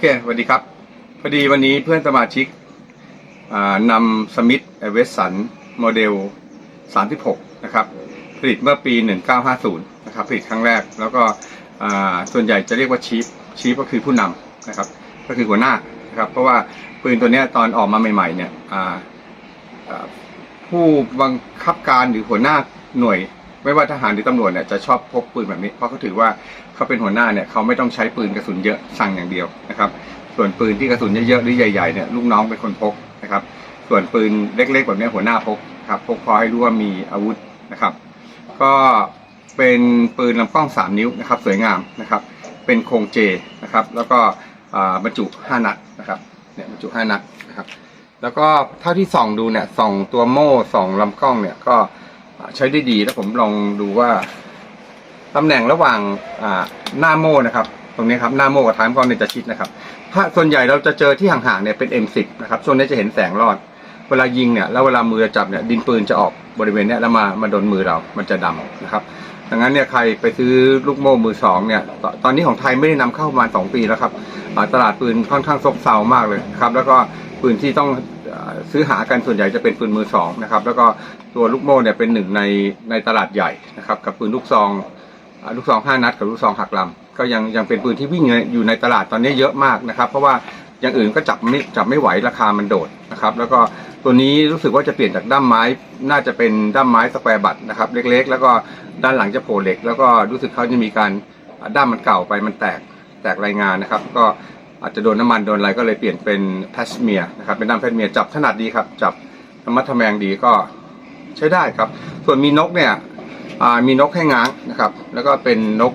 โอเคสวัสดีครับ พอดีวันนี้เพื่อนสมาชิกนำสมิธเวสสันโมเดล 36 นะครับ ผลิตเมื่อปี 1950 นะครับ ผลิตครั้งแรก แล้วก็ส่วนใหญ่จะเรียกว่าชีฟชีฟก็คือผู้นำนะครับ ก็คือหัวหน้านะครับ เพราะว่าปืนตัวนี้ตอนออกมาใหม่ ๆ เนี่ยผู้บังคับการหรือหัวหน้าหน่วย ไม่ว่าทหารหรือตำรวจเนี่ยจะชอบพกปืนแบบนี้ เพราะเขาถือว่าเขาเป็นหัวหน้าเนี่ยเขาไม่ต้องใช้ปืนกระสุนเยอะสั่งอย่างเดียวนะครับ ส่วนปืนที่กระสุนเยอะๆหรือใหญ่ๆเนี่ยลูกน้องเป็นคนพกนะครับ ส่วนปืนเล็กๆแบบนี้หัวหน้าพกครับพกพอให้รู้ว่ามีอาวุธนะครับ ก็เป็นปืนลำกล้อง 3 นิ้วนะครับ สวยงามนะครับ เป็นโครงเจนะครับ แล้วก็บรรจุ 5 นัดนะครับเนี่ยบรรจุ 5 นัดนะครับ แล้วก็เท่าที่ส่องดูเนี่ยส่องตัวโม่ส่องลำกล้องเนี่ยก็ ใช้ได้ดีแล้วผมลองดูว่าตำแหน่งระหว่างอ่าหน้าโม่นะครับ ตรงนี้ครับหน้าโม่กับท้ายลำกล้องเนี่ยจะชิดนะครับ ถ้าส่วนใหญ่เราจะเจอที่ห่างๆเนี่ยเป็น M10 นะครับช่วงนี้จะเห็นแสงรอด เวลายิงเนี่ยแล้วเวลามือจับเนี่ยดินปืนจะออกบริเวณเนี้ยแล้วมามาโดนมือเรา มันจะดำนะครับดังนั้นเนี่ยใครไปซื้อลูกโม่มือสองเนี่ยตตอนนี้ของไทยไม่ได้นำเข้ามาสองปีแล้วครับตลาดปืนค่อนข้างซบเซามากเลยครับแล้วก็ปืนที่ต้อง ซื้อหากันส่วนใหญ่จะเป็นปืนมือสองนะครับแล้วก็ตัวลูกโม่เนี่ยเป็นหนึ่งในในตลาดใหญ่นะครับกับปืนลูกซองลูกซองห้านัดกับลูกซองหักลำก็ยังยังเป็นปืนที่วิ่งอยู่ในตลาดตอนนี้เยอะมากนะครับ เพราะว่าอย่างอื่นก็จับไม่จับไม่ไหวราคามันโดดนะครับแล้วก็ตัวนี้รู้สึกว่าจะเปลี่ยนจากด้ามไม้น่าจะเป็นด้ามไม้สแควร์บัตนะครับเล็กๆ แล้วก็ด้านหลังจะโผล่เหล็ก แล้วก็รู้สึกเขาจะมีการด้ามมันเก่าไปมันแตกแตกรายงานนะครับ ก็ อาจจะโดนน้ำมันโดนอะไรก็เลยเปลี่ยนเป็นแพชเมียนะครับเป็นด้ามแพชเมียจับถนัดดีครับ จับธรรมะทแมงดีก็ใช้ได้ครับ ส่วนมีนกเนี่ยมีนกให้ง้างนะครับแล้วก็เป็นนก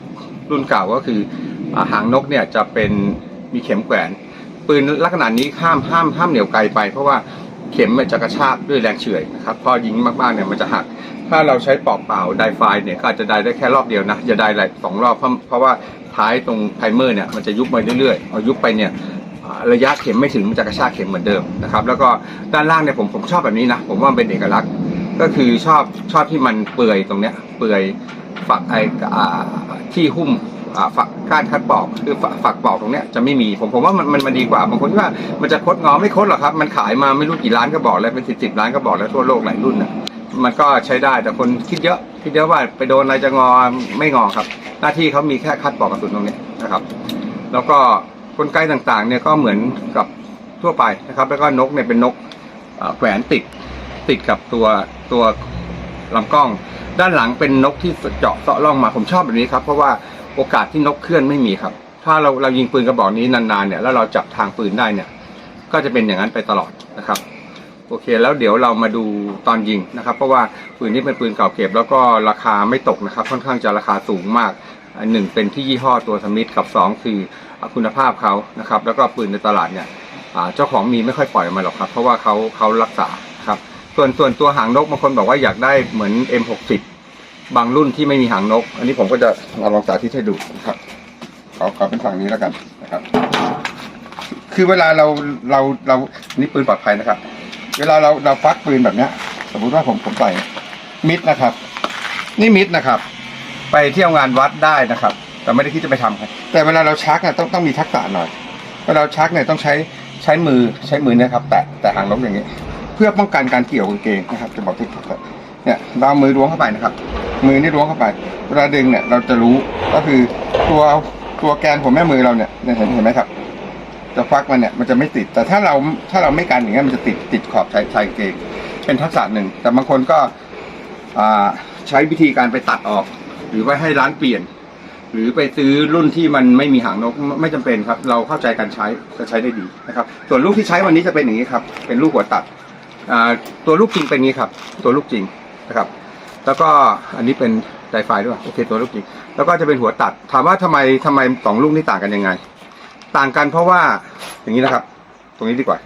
รุ่นเก่าก็คืออหางนกเนี่ยจะเป็นมีเข็มแขวน ปืนลักษณะนี้ห้ามห้ามห้ามเหนียวไกลไป เพราะว่า เข็มมันจะกระชากด้วยแรงเฉื่อยนะครับพอยิงมากๆเนี่ยมันจะหัก ถ้าเราใช้ปอกเปล่าไดไฟเนี่ยก็อาจจะได้ได้แค่รอบเดียวนะอย่าไดหลายสองรอบเพราะเพราะว่าท้ายตรงไพเมอร์เนี่ยมันจะยุบไปเรื่อยๆเอายุบไปเนี่ยระยะเข็มไม่ถึงมันจะกระชากเข็มเหมือนเดิมนะครับแล้วก็ด้านล่างเนี่ยผมผมชอบแบบนี้นะผมว่าเป็นเอกลักษณ์ก็คือชอบชอบที่มันเปื่อยตรงเนี้ยเปื่อยฝักไอที่หุ้ม ฝักก้านคัดปอกคือฝักฝักปอกตรงเนี้ยจะไม่มีผมผมว่ามันมันมันดีกว่าบางคนที่ว่ามันจะคดงอไม่คดหรอกครับ มันขายมาไม่รู้กี่ล้านก็บอกแล้วเป็นสิบสิบล้านก็บอกแล้วทั่วโลกหลายรุ่นนะมันก็ใช้ได้แต่คนคิดเยอะคิดเยอะว่าไปโดนอะไรจะงอไม่งอครับ หน้าที่เขามีแค่คัดปอกกระสุนตรงนี้นะครับ แล้วก็กลไกต่างๆเนี่ยก็เหมือนกับทั่วไปนะครับ แล้วก็นกเนี่ยเป็นนกแขวนติดติดกับตัวตัวลำกล้อง ด้านหลังเป็นนกที่เจาะเสาะล่องมาผมชอบแบบนี้ครับ เพราะว่า โอกาสที่นกเคลื่อนไม่มีครับ ถ้าเราเรายิงปืนกระบอกนี้นานๆเนี่ยแล้วเราจับทางปืนได้เนี่ย ก็จะเป็นอย่างนั้นไปตลอดนะครับ โอเคแล้วเดี๋ยวเรามาดูตอนยิงนะครับ เพราะว่าปืนนี้เป็นปืนเก่าเก็บ แล้วก็ราคาไม่ตกนะครับ ค่อนข้างจะราคาสูงมากอันหนึ่งเป็นที่ยี่ห้อตัวสมิธกับสองคือคุณภาพเขานะครับ แล้วก็ปืนในตลาดเนี่ยเจ้าของมีไม่ค่อยปล่อยออกมาหรอกครับ เพราะว่าเขาเขารักษาครับ ส่วนส่วนตัวหางนกบางคนบอกว่าอยากได้เหมือน M60 บางรุ่นที่ไม่มีหางนก อันนี้ผมก็จะมาลองสาธิตให้ดูนะครับขอขอเป็นฝั่งนี้แล้วกันนะครับ คือเวลาเราเราเรานี่ปืนปลอดภัยนะครับ เวลาเราเราฟักปืนแบบเนี้ย สมมุติว่าผมผมใส่มิดนะครับ นี่มิดนะครับ ไปเที่ยวงานวัดได้นะครับ แต่ไม่ได้คิดจะไปทำครับแต่เวลาเราชักเนี่ยต้องต้องมีทักษะหน่อยเวลาเราชักเนี่ยต้องใช้ใช้มือใช้มือนะครับ แตะแตะหางนกอย่างนี้เพื่อป้องกันการเกี่ยวกางเกงนะครับ จะบอกที่ถูกเนี่ยเราเอามือล้วงเข้าไปนะครับ มือนี่ล้วงเข้าไปเวลาดึงเนี่ยเราจะรู้ก็คือตัวตัวแกนของแม่มือเราเนี่ยเห็นเห็นไหมครับ จะฟักมันเนี่ยมันจะไม่ติด แต่ถ้าเราถ้าเราไม่กันอย่างเงี้ยมันจะติดติดขอบชายชายกางเกง เป็นทักษะหนึ่ง แต่บางคนก็ใช้วิธีการไปตัดออก หรือว่าให้ร้านเปลี่ยน หรือไปซื้อรุ่นที่มันไม่มีหางนกไม่ไม่จำเป็นครับ เราเข้าใจการใช้จะใช้ได้ดีนะครับ ส่วนลูกที่ใช้วันนี้จะเป็นอย่างนี้ครับ เป็นลูกหัวตัดตัวลูกจริงเป็นอย่างนี้ครับ ตัวลูกจริงนะครับ แล้วก็อันนี้เป็นไดไฟด้วยโอเคตัวลูกจริงแล้วก็จะเป็นหัวตัด ถามว่าทำไมทำไมสองลูกนี้ต่างกันยังไง ต่างกันเพราะว่าอย่างนี้นะครับ ตรงนี้ดีกว่า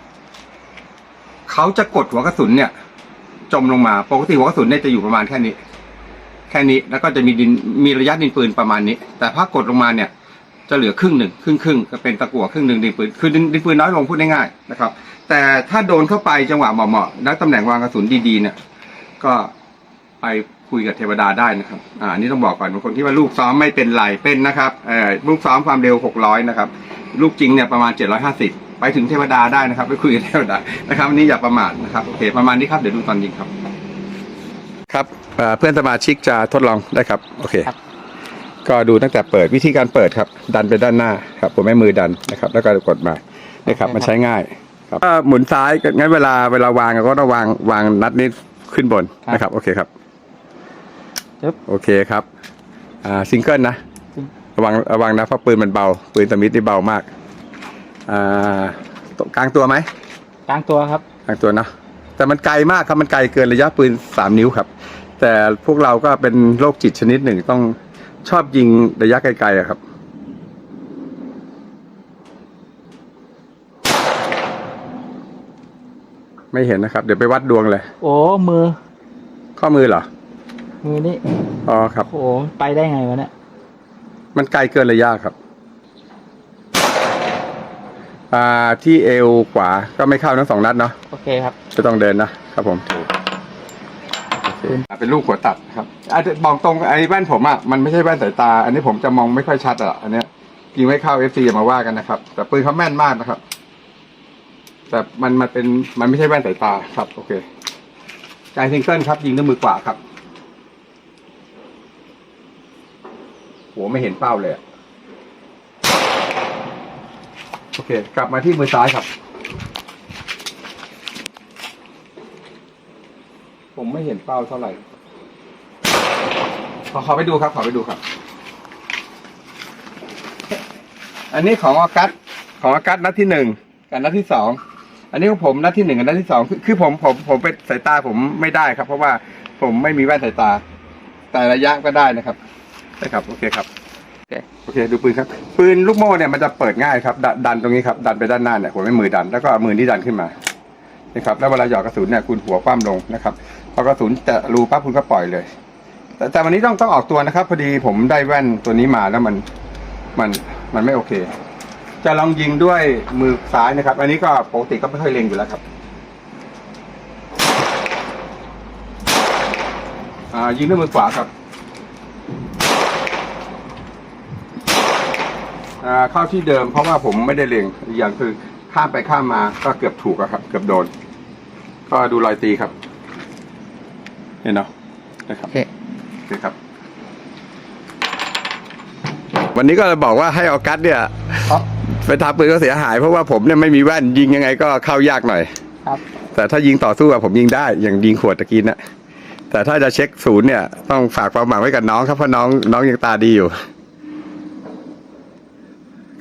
เขาจะกดหัวกระสุนเนี่ย จมลงมาปกติหัวกระสุนเนี่ยจะอยู่ประมาณแค่นี้ แค่นี้แล้วก็จะมีดินมีระยะดินปืนประมาณนี้ แต่ถ้ากดลงมาเนี่ยจะเหลือครึ่งหนึ่งครึ่งครึ่งก็เป็นตะกั่วครึ่งหนึ่งดินปืนคือดินดินปืนน้อยลงพูดง่ายๆนะครับ แต่ถ้าโดนเข้าไปจังหวะเหมาะๆแล้วตำแหน่งวางกระสุนดีๆเนี่ย ก็ ไปคุยกับเทวดาได้นะครับอ่าอันนี้ต้องบอกก่อนบางคนที่ว่าลูกซ้อมไม่เป็นไรเป็นนะครับเอ่อลูกซ้อมความเร็ว 600 นะครับ ลูกจริงเนี่ยประมาณ 750 ไปถึงเทวดาได้นะครับ ไปคุยกับเทวดานะครับอันนี้อย่าประมาทนะครับโอเคประมาณนี้ครับเดี๋ยวดูตอนยิงครับ ครับเอ่อเพื่อนสมาชิกจะทดลองได้ครับโอเค ครับ ก็ดูตั้งแต่เปิดวิธีการเปิดครับ ดันไปด้านหน้าครับผมให้มือดันนะครับ แล้วก็กดมาเนี่ยครับ มันใช้ง่ายครับก็หมุนซ้ายงั้นเวลาเวลาวางก็ต้องวางวางนัดนี้ขึ้นบนนะครับโอเคครับ จึ๊บ โอเคครับ อ่าซิงเกิลนะ ระวังระวังนะเพราะปืนมันเบา ปืนสมิธนี่เบามาก อ่าตกลางตัวไหมกลางตัวครับ กลางตัวเนอะแต่มันไกลมากครับมันไกลเกินระยะปืนสามนิ้วครับ แต่พวกเราก็เป็นโรคจิตชนิดหนึ่งต้องชอบยิงระยะไกลๆอะครับ ไม่เห็นนะครับ เดี๋ยวไปวัดดวงเลย โอ้มือ ข้อมือเหรอ มือนี่อ๋อครับ โอ้ไปได้ไงวะเนี่ยมันไกลเกินระยะครับ อ่าที่เอวขวาก็ไม่เข้าทั้งสองนัดเนาะโอเคครับ จะต้องเดินนะครับผมถูกโอเคอะเป็นลูกหัวตัดครับอาจจะบอกตรงไอ้แว่นผมอะมันไม่ใช่แว่นสายตา อันนี้ผมจะมองไม่ค่อยชัดอะอันเนี้ยยิงไม่เข้าเอฟซีมาว่ากันนะครับ แต่ปืนเขาแม่นมากนะครับ แต่มันมันเป็นมันไม่ใช่แว่นสายตาครับ โอเคใจซิงเกิลครับยิงด้วยมือขวาครับ หไม่เห็นเป้าเลยโอเค กลับมาที่มือซ้ายครับ ผมไม่เห็นเป้าเท่าไหร่ ขอขอไปดูครับ ขอไปดูครับ อันนี้ของออกัสของออกัสนัดที่หนึ่งกับนัดที่สองอันนี้ของผมนัดที่หนึ่งกับนัดที่สองคือผมผมผมเป็นสายตาผมไม่ได้ครับ เพราะว่าผมไม่มีแว่นสายตา แต่ระยะก็ได้นะครับ ได้ครับ โอเคครับ โอเค โอเค ดูปืนครับ ปืนลูกโม่เนี่ยมันจะเปิดง่ายครับดันดันตรงนี้ครับ ดันไปด้านหน้าเนี่ยผมไม่มือดัน แล้วก็เอามือที่ดันขึ้นมา นะครับ แล้วเวลาหยอดกระสุนเนี่ยคุณหัวคว่ำลงนะครับ พอกระสุนจะรูปั๊บคุณก็ปล่อยเลย แต่แต่วันนี้ต้องต้องออกตัวนะครับ พอดีผมได้แว่นตัวนี้มาแล้วมัน มัน มันไม่โอเค จะลองยิงด้วยมือซ้ายนะครับ อันนี้ก็ปกติก็ไม่ค่อยเล็งอยู่แล้วครับอ่ายิงด้วยมือขวาครับ อ่า เข้าที่เดิมเพราะว่าผมไม่ได้เล็งอีกอย่างคือข้ามไปข้ามมาก็เกือบถูกอะครับ เกือบโดน ก็ดูรอยตีครับ เห็นเนาะนะครับโอเคโอเคครับ วันนี้ก็เลยบอกว่าให้ออกัสเนี่ยครับไปทำปืนก็เสียหายเพราะว่าผมเนี่ยไม่มีแว่นยิงยังไงก็เข้ายากหน่อย ครับ แต่ถ้ายิงต่อสู้อะผมยิงได้ อย่างยิงขวดตะกี้นะแต่ถ้าจะเช็คศูนย์เนี่ยต้องฝากความหวังไว้กับน้องครับเพราะน้องน้องยังตาดีอยู่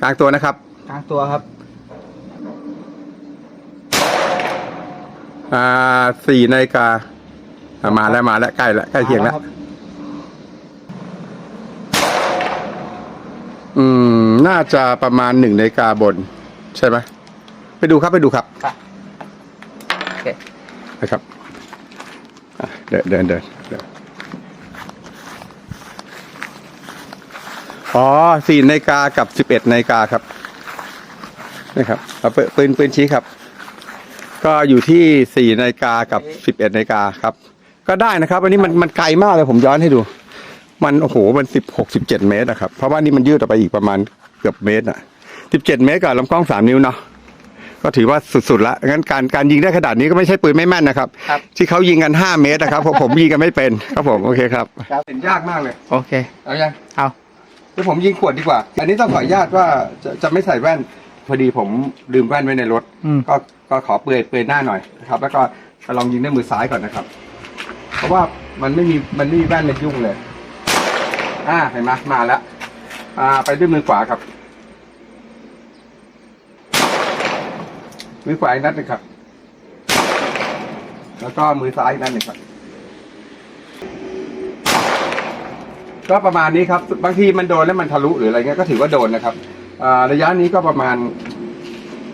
กลางตัวนะครับ กลางตัวครับอ่าสี่นาฬิกาอะมาแล้วมาแล้วใกล้แล้วใกล้เคียงแล้วครับอืม น่าจะประมาณหนึ่งนาฬิกาบน ใช่ไหมไปดูครับไปดูครับค่ะโอเค นะครับอะเดินเดินเดินเดิน อ๋อสี่นาฬิกากับสิบเอ็ดนาฬิกาครับนะครับเอาปืนปืนปืนชี้ครับ ก็อยู่ที่สี่นาฬิกากับสิบเอ็ดนาฬิกาครับ ก็ได้นะครับอันนี้มันมันไกลมากเลยผมย้อนให้ดู มันโอ้โหมันสิบหกสิบเจ็ดเมตรนะครับเพราะว่านี่มันยืดออกไปอีกประมาณเกือบเมตรอะสิบเจ็ดเมตรกับลำกล้องสามนิ้วเนาะก็ถือว่าสุดๆละงั้นการการยิงได้ขนาดนี้ก็ไม่ใช่ปืนไม่แม่นนะครับครับที่เขายิงกันห้าเมตรนะครับเพราะผมยิงกันไม่เป็นครับผมโอเคครับครับเห็นยากมากเลย โอเค เอายังเอา เดี๋ยวผมยิงขวดดีกว่า อันนี้ต้องขออนุญาตว่าจะจะไม่ใส่แว่น พอดีผมลืมแว่นไว้ในรถ อืม ก็ก็ขอเปลือยเปลือยหน้าหน่อยนะครับ แล้วก็จะลองยิงด้วยมือซ้ายก่อนนะครับ เพราะว่ามันไม่มีมันไม่มีแว่นเลยยุ่งเลย อ่าเห็นไหมมาแล้ว อ่า ไปด้วยมือขวาครับ มือขวาอีกนัดหนึ่งครับ แล้วก็มือซ้ายอีกนัดหนึ่งครับ ก็ประมาณนี้ครับบางทีมันโดนแล้วมันทะลุหรืออะไรเงี้ยก็ถือว่าโดนนะครับอ่าระยะนี้ก็ประมาณ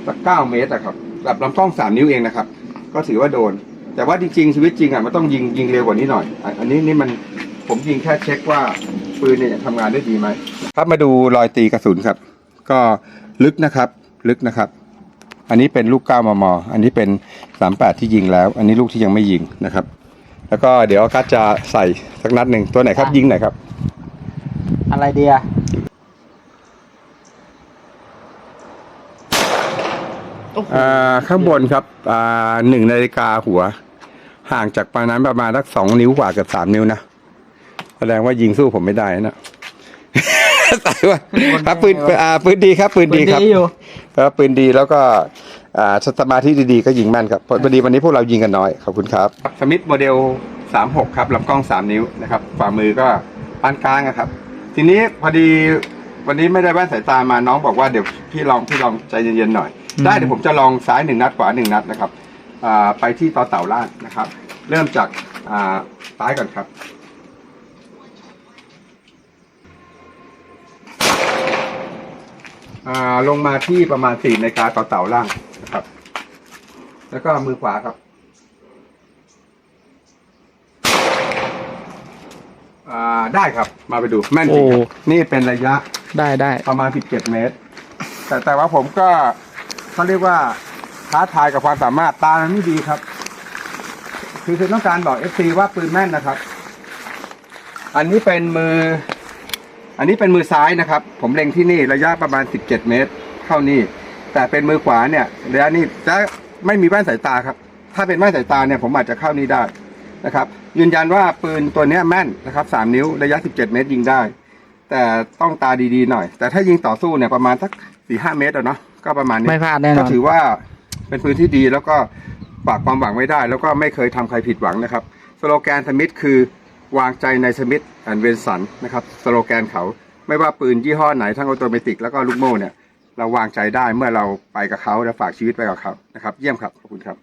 สักเก้าเมตรอะครับแบบลำกล้องสามนิ้วเองนะครับ ก็ถือว่าโดน แต่ว่าจริงๆชีวิตจริงอะมันต้องยิงยิงเร็วกว่านี้หน่อยอะอันนี้นี่มันผมยิงแค่เช็คว่าปืนเนี่ยทำงานได้ดีไหมครับมาดูรอยตีกระสุนครับ ก็ลึกนะครับ ลึกนะครับ อันนี้เป็นลูก 9 มม อันนี้เป็น 38 ที่ยิงแล้ว อันนี้ลูกที่ยังไม่ยิงนะครับ แล้วก็เดี๋ยวก็จะใส่สักนัดหนึ่งตัวไหนครับอะยิงไหนอยครับ อะไรเดียอ่าข้างบนครับ อ่าหนึ่งนาฬิกาหัว ห่างจากปานั้นประมาณสักสองนิ้วกว่าเกือบสามนิ้วนะแสดงว่ายิงสู้ผมไม่ได้นะใส่ว่าครับปืนอ่าปืนดีครับ ปืนดีครับอยู่ครับปืนดีแล้วก็อ่าสมาธิดีๆก็ยิงแม่นครับพอพอดีวันนี้พวกเรายิงกันน้อยขอบคุณครับสมิธโมเดล36 ครับลำกล้อง 3 นิ้วนะครับฝ่ามือก็ปานกลางอะครับ ทีนี้พอดีวันนี้ไม่ได้แว่นสายตามาน้องบอกว่าเดี๋ยวพี่ลองพี่ลองใจเย็นๆหน่อยอืมได้เดี๋ยวผมจะลองซ้ายหนึ่งนัดขวาหนึ่งนัดนะครับอ่าไปที่ต่อเต่าล่างนะครับ เริ่มจากอ่าซ้ายก่อนครับ อ่าลงมาที่ประมาณสี่นาฬิกาต่อเต่าล่างนะครับ แล้วก็มือขวาครับ อ่า ได้ครับมาไปดูแม่นจริงครับโอ้ นี่เป็นระยะได้ได้ประมาณ 17 เมตร แต่แต่ว่าผมก็เขาเรียกว่าท้าทายกับความสามารถตามันไม่ดีครับ คือคือต้องการบอก FC ว่าปืนแม่นนะครับ อันนี้เป็นมือ อันนี้เป็นมือซ้ายนะครับ ผมเล็งที่นี่ระยะประมาณ 17 เมตรเข้านี่แต่เป็นมือขวาเนี่ยระยะนี้จะไม่มีแว่นสายตาครับ ถ้าเป็นแว่นสายตาเนี่ยผมอาจจะเข้านี่ได้ นะครับยืนยันว่าปืนตัวเนี้ยแม่นนะครับ3นิ้วระยะ 17 เมตรยิงได้ แต่ต้องตาดีๆหน่อย แต่ถ้ายิงต่อสู้เนี่ยประมาณสักสี่ห้าเมตรอะเนาะก็ประมาณนี้ไม่พลาดแน่นก็อนถือว่าเป็นปืนที่ดีแล้วก็ฝากความหวังไว้ได้ แล้วก็ไม่เคยทำใครผิดหวังนะครับ สโลแกนสมิธคือวางใจในสมิธแอนเวนสันนะครับสโลแกนเขาไม่ว่าปืนยี่ห้อไหนทั้งออโตเมติกแล้วก็ลูกโม่เนี่ยเราวางใจได้เมื่อเราไปกับเขาและฝากชีวิตไปกับเขานะครับ เยี่ยมครับขอบคุณครับ